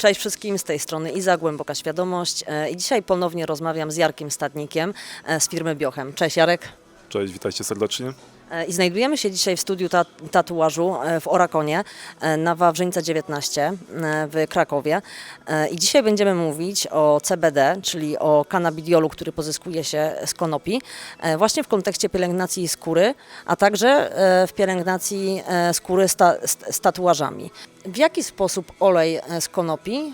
Cześć wszystkim, z tej strony Iza, Głęboka Świadomość e, i dzisiaj ponownie rozmawiam z Jarkiem Stadnikiem e, z firmy Biochem. Cześć Jarek. Cześć, witajcie serdecznie. E, I znajdujemy się dzisiaj w studiu ta tatuażu e, w Orakonie na Wawrzyńca 19 e, w Krakowie. E, I dzisiaj będziemy mówić o CBD, czyli o kanabidiolu, który pozyskuje się z konopi, właśnie w kontekście pielęgnacji skóry, a także w pielęgnacji skóry z, ta, z, tatuażami. W jaki sposób olej z konopi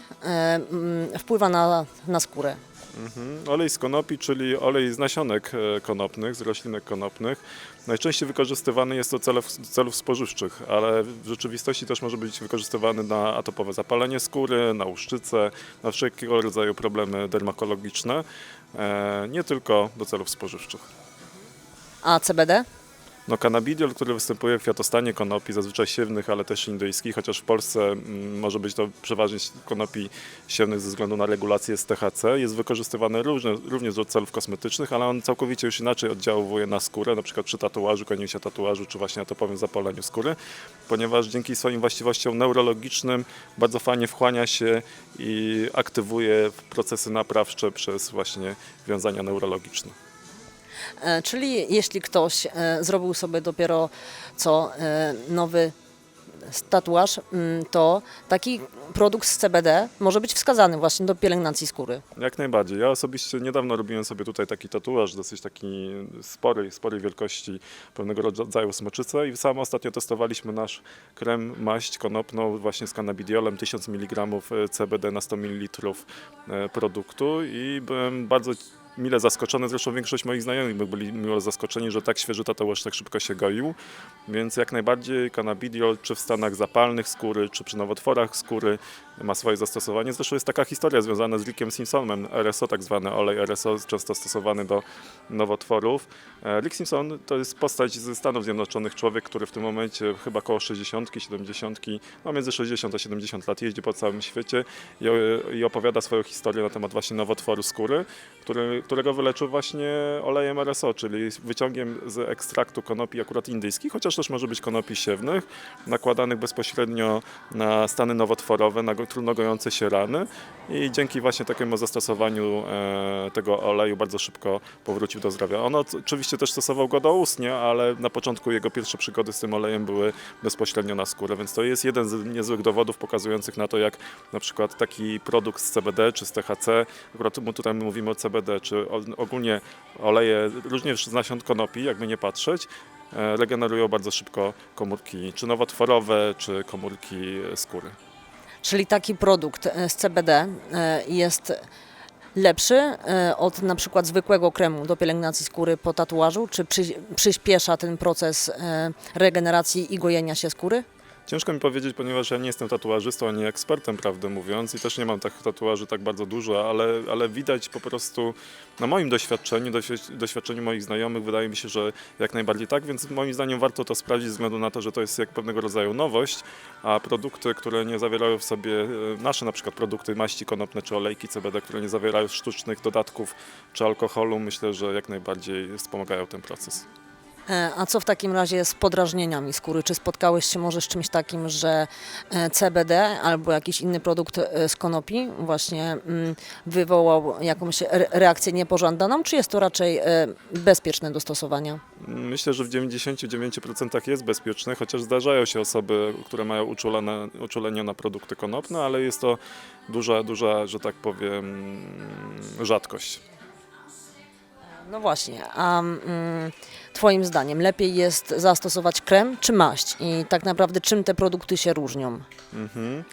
wpływa na, na skórę? Mhm. Olej z konopi, czyli olej z nasionek e, konopnych, z roślinek konopnych. Najczęściej wykorzystywany jest do celów, spożywczych, ale w rzeczywistości też może być wykorzystywany na atopowe zapalenie skóry, na łuszczycę, na wszelkiego rodzaju problemy dermatologiczne, e, nie tylko do celów spożywczych. A CBD? No, cannabidiol, który występuje w kwiatostanie konopi, zazwyczaj siewnych, ale też indyjskich, chociaż w Polsce mm, może być to przeważnie konopi siewnych ze względu na regulację z THC, jest wykorzystywany różne, również do celów kosmetycznych, ale on całkowicie już inaczej oddziałuje na skórę, na przykład przy tatuażu, gonieniu się tatuażu, czy właśnie atopowym zapaleniu skóry, ponieważ dzięki swoim właściwościom neurologicznym bardzo fajnie wchłania się i aktywuje procesy naprawcze przez właśnie wiązania neurologiczne. E, Czyli jeśli ktoś e, zrobił sobie dopiero co e, nowy tatuaż, mm, to taki produkt z CBD może być wskazany właśnie do pielęgnacji skóry. Jak najbardziej. Ja osobiście niedawno robiłem sobie tutaj taki tatuaż, dosyć taki sporej, sporej wielkości, pewnego rodzaju smoczycę i sam ostatnio testowaliśmy nasz krem, maść konopną właśnie z cannabidiolem, 1000 mg CBD na 100 ml produktu i byłem bardzo mile zaskoczony, zresztą większość moich znajomych by byli mile zaskoczeni, że tak świeży tatuaż tak szybko się goił, więc jak najbardziej cannabidiol czy w stanach zapalnych skóry, czy przy nowotworach skóry ma swoje zastosowanie. Zresztą jest taka historia związana z Rickiem Simpsonem, RSO tak zwany olej RSO, często stosowany do nowotworów. E, Rick Simpson to jest postać ze Stanów Zjednoczonych, człowiek, który w tym momencie chyba około 60, 70, no między 60 a 70 lat jeździ po całym świecie i, opowiada swoją historię na temat właśnie nowotworu skóry, który, którego wyleczył właśnie olejem RSO, czyli wyciągiem z ekstraktu konopi akurat indyjskich, chociaż też może być konopi siewnych, nakładanych bezpośrednio na stany nowotworowe, na trudno gojące się rany i dzięki właśnie takiemu zastosowaniu e, tego oleju bardzo szybko powrócił do zdrowia. On oczywiście też stosował go doustnie, ale na początku jego pierwsze przygody z tym olejem były bezpośrednio na skórę, więc to jest jeden z niezłych dowodów pokazujących na to, jak na przykład taki produkt z CBD czy z THC, akurat tutaj mówimy o CBD, czy ogólnie oleje również z nasion konopi, jakby nie patrzeć, e, regenerują bardzo szybko komórki czy nowotworowe, czy komórki skóry. Czyli taki produkt e, z CBD e, jest lepszy e, od na przykład zwykłego kremu do pielęgnacji skóry po tatuażu? Czy przy, przyspiesza ten proces regeneracji i gojenia się skóry? Ciężko mi powiedzieć, ponieważ ja nie jestem tatuażystą ani ekspertem, prawdę mówiąc, i też nie mam tak tatuaży tak bardzo dużo, ale, ale widać po prostu na moim doświadczeniu, doświ- doświadczeniu moich znajomych, wydaje mi się, że jak najbardziej tak, więc moim zdaniem warto to sprawdzić ze względu na to, że to jest jak pewnego rodzaju nowość, a produkty, które nie zawierają w sobie, e, nasze na przykład produkty maści konopne czy olejki CBD, które nie zawierają sztucznych dodatków czy alkoholu, myślę, że jak najbardziej wspomagają ten proces. E, A co w takim razie z podrażnieniami skóry? Czy spotkałeś się może z czymś takim, że e, CBD albo jakiś inny produkt e, z konopi właśnie mm, wywołał jakąś re- reakcję niepożądaną, czy jest to raczej bezpieczne do stosowania? Myślę, że w 99% jest bezpieczny, chociaż zdarzają się osoby, które mają uczulone, uczulenie na produkty konopne, ale jest to duża, duża, że tak powiem, rzadkość. No właśnie, a mm, Twoim zdaniem lepiej jest zastosować krem czy maść? I tak naprawdę czym te produkty się różnią? Mhm.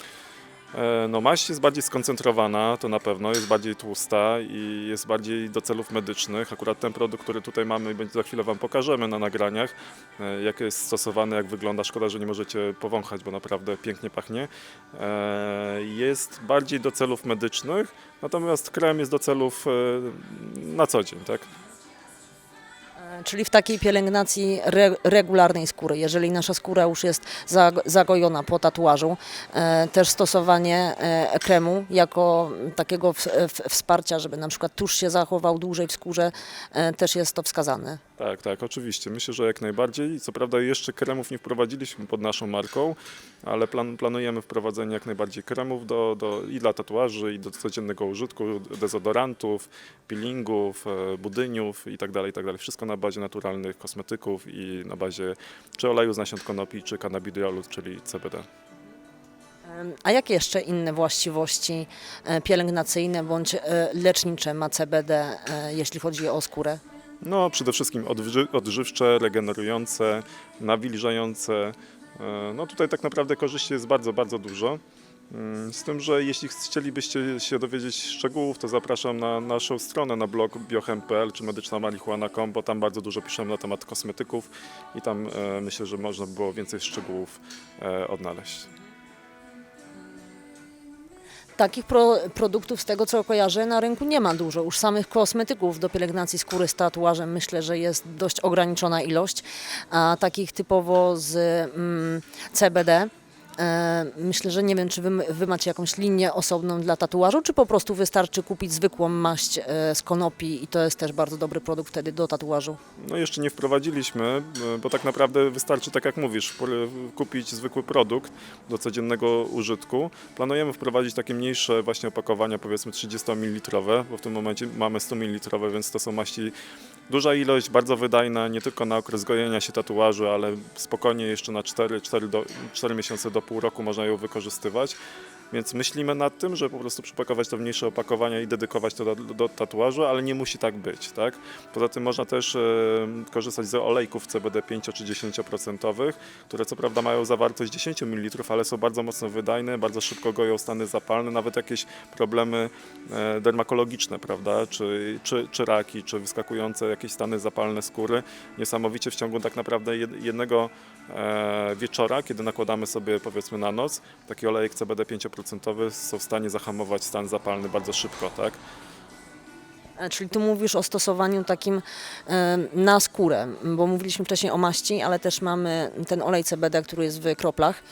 E, No maść jest bardziej skoncentrowana, to na pewno, jest bardziej tłusta i jest bardziej do celów medycznych. Akurat ten produkt, który tutaj mamy, będzie za chwilę Wam pokażemy na nagraniach, e, jak jest stosowany, jak wygląda. Szkoda, że nie możecie powąchać, bo naprawdę pięknie pachnie. E, Jest bardziej do celów medycznych, natomiast krem jest do celów na co dzień, tak? Czyli w takiej pielęgnacji re, regularnej skóry, jeżeli nasza skóra już jest zag- zagojona po tatuażu, e, też stosowanie e, kremu jako takiego w, w, wsparcia, żeby na przykład tusz się zachował dłużej w skórze, e, też jest to wskazane. Tak, tak, oczywiście. Myślę, że jak najbardziej. Co prawda jeszcze kremów nie wprowadziliśmy pod naszą marką, ale plan, planujemy wprowadzenie jak najbardziej kremów do, do, i dla tatuaży, i do codziennego użytku, dezodorantów, peelingów, e, budyniów i tak dalej, i tak. Wszystko na bazie naturalnych kosmetyków i na bazie czy oleju z nasion konopi, czy cannabidiolu, czyli CBD. A jakie jeszcze inne właściwości e, pielęgnacyjne bądź e, lecznicze ma CBD, jeśli chodzi o skórę? No, przede wszystkim odży- odżywcze, regenerujące, nawilżające. E, No tutaj tak naprawdę korzyści jest bardzo, bardzo dużo. Mm, Z tym, że jeśli chcielibyście się dowiedzieć szczegółów, to zapraszam na naszą stronę na blog biochem.pl czy medycznamarihuana.com, bo tam bardzo dużo piszemy na temat kosmetyków i tam e, myślę, że można by było więcej szczegółów e, odnaleźć. Takich pro, produktów, z tego co kojarzę, na rynku nie ma dużo. Już samych kosmetyków do pielęgnacji skóry z tatuażem myślę, że jest dość ograniczona ilość, a takich typowo z mm, CBD. E, Myślę, że nie wiem, czy wy, wy macie jakąś linię osobną dla tatuażu, czy po prostu wystarczy kupić zwykłą maść e, z konopi i to jest też bardzo dobry produkt wtedy do tatuażu. No jeszcze nie wprowadziliśmy, e, bo tak naprawdę wystarczy, tak jak mówisz, kupić zwykły produkt do codziennego użytku. Planujemy wprowadzić takie mniejsze właśnie opakowania, powiedzmy 30 ml, bo w tym momencie mamy 100 ml, więc to są maści duża ilość, bardzo wydajna, nie tylko na okres gojenia się tatuażu, ale spokojnie jeszcze na 4, 4, do, 4 miesiące do pół roku można ją wykorzystywać. Więc myślimy nad tym, że po prostu przypakować to w mniejsze opakowania i dedykować to do, do tatuażu, ale nie musi tak być, tak? Poza tym można też e, korzystać z olejków CBD 5 czy 10%, które co prawda mają zawartość 10 ml, ale są bardzo mocno wydajne, bardzo szybko goją stany zapalne, nawet jakieś problemy e, dermakologiczne, prawda? Czy, czy, czy raki, czy wyskakujące jakieś stany zapalne skóry. Niesamowicie w ciągu tak naprawdę jed- jednego e, wieczora, kiedy nakładamy sobie powiedzmy na noc, taki olejek CBD 5% są w stanie zahamować stan zapalny bardzo szybko, tak? E, Czyli tu mówisz o stosowaniu takim e, na skórę, bo mówiliśmy wcześniej o maści, ale też mamy ten olej CBD, który jest w kroplach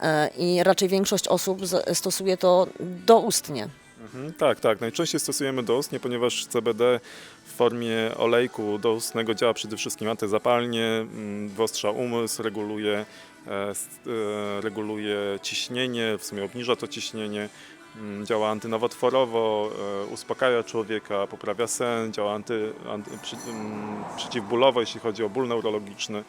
e, i raczej większość osób stosuje to doustnie. Mhm, tak, tak. Najczęściej stosujemy doustnie, ponieważ CBD w formie olejku doustnego działa przede wszystkim antyzapalnie, mm, wyostrza umysł, reguluje, e, e, reguluje ciśnienie, w sumie obniża to ciśnienie, działa antynowotworowo, e, uspokaja człowieka, poprawia sen, działa anty, anty, przy, mm, przeciwbólowo, jeśli chodzi o ból neurologiczny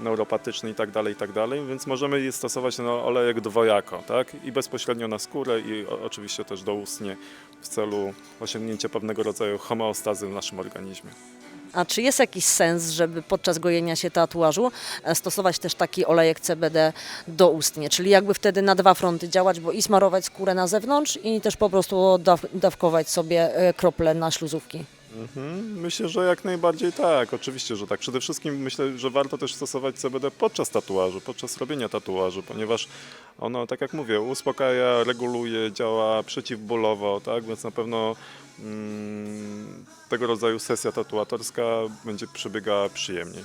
neuropatyczny i tak dalej, i tak więc możemy je stosować na olejek dwojako, tak? I bezpośrednio na skórę i oczywiście też doustnie w celu osiągnięcia pewnego rodzaju homeostazy w naszym organizmie. A czy jest jakiś sens, żeby podczas gojenia się tatuażu e, stosować też taki olejek CBD doustnie, czyli jakby wtedy na dwa fronty działać, bo i smarować skórę na zewnątrz i też po prostu daw, dawkować sobie e, krople na śluzówki? Mhm, Myślę, że jak najbardziej tak, oczywiście, że tak. Przede wszystkim myślę, że warto też stosować CBD podczas tatuażu, podczas robienia tatuażu, ponieważ ono, tak jak mówię, uspokaja, reguluje, działa przeciwbólowo, tak, więc na pewno mm, tego rodzaju sesja tatuatorska będzie przebiegała przyjemniej.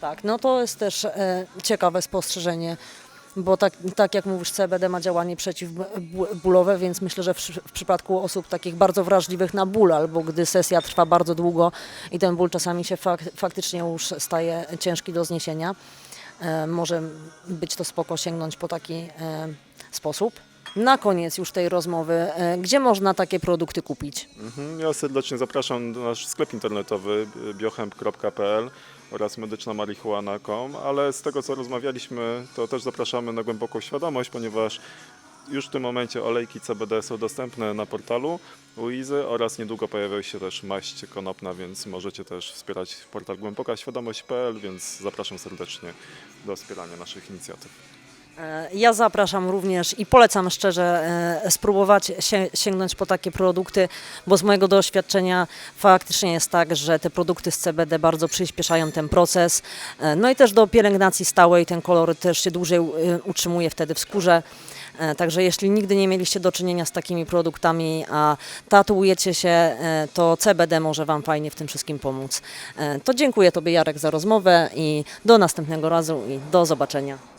Tak, no to jest też e, ciekawe spostrzeżenie, bo tak, tak jak mówisz, CBD ma działanie przeciwbólowe, więc myślę, że w, w przypadku osób takich bardzo wrażliwych na ból, albo gdy sesja trwa bardzo długo i ten ból czasami się fak, faktycznie już staje ciężki do zniesienia, e, może być to spoko sięgnąć po taki e, sposób. Na koniec już tej rozmowy, e, gdzie można takie produkty kupić? Mhm, Ja serdecznie zapraszam do nasz sklep internetowy y, biohemp.pl oraz medycznamarihuana.com, ale z tego co rozmawialiśmy, to też zapraszamy na głęboką świadomość, ponieważ już w tym momencie olejki CBD są dostępne na portalu Uizy oraz niedługo pojawią się też maść konopna, więc możecie też wspierać portal głębokaświadomość.pl, więc zapraszam serdecznie do wspierania naszych inicjatyw. E, Ja zapraszam również i polecam szczerze e, spróbować się, sięgnąć po takie produkty, bo z mojego doświadczenia faktycznie jest tak, że te produkty z CBD bardzo przyspieszają ten proces. E, No i też do pielęgnacji stałej ten kolor też się dłużej utrzymuje wtedy w skórze. Także jeśli nigdy nie mieliście do czynienia z takimi produktami, a tatuujecie się, to CBD może Wam fajnie w tym wszystkim pomóc. To dziękuję Tobie Jarek za rozmowę i do następnego razu i do zobaczenia.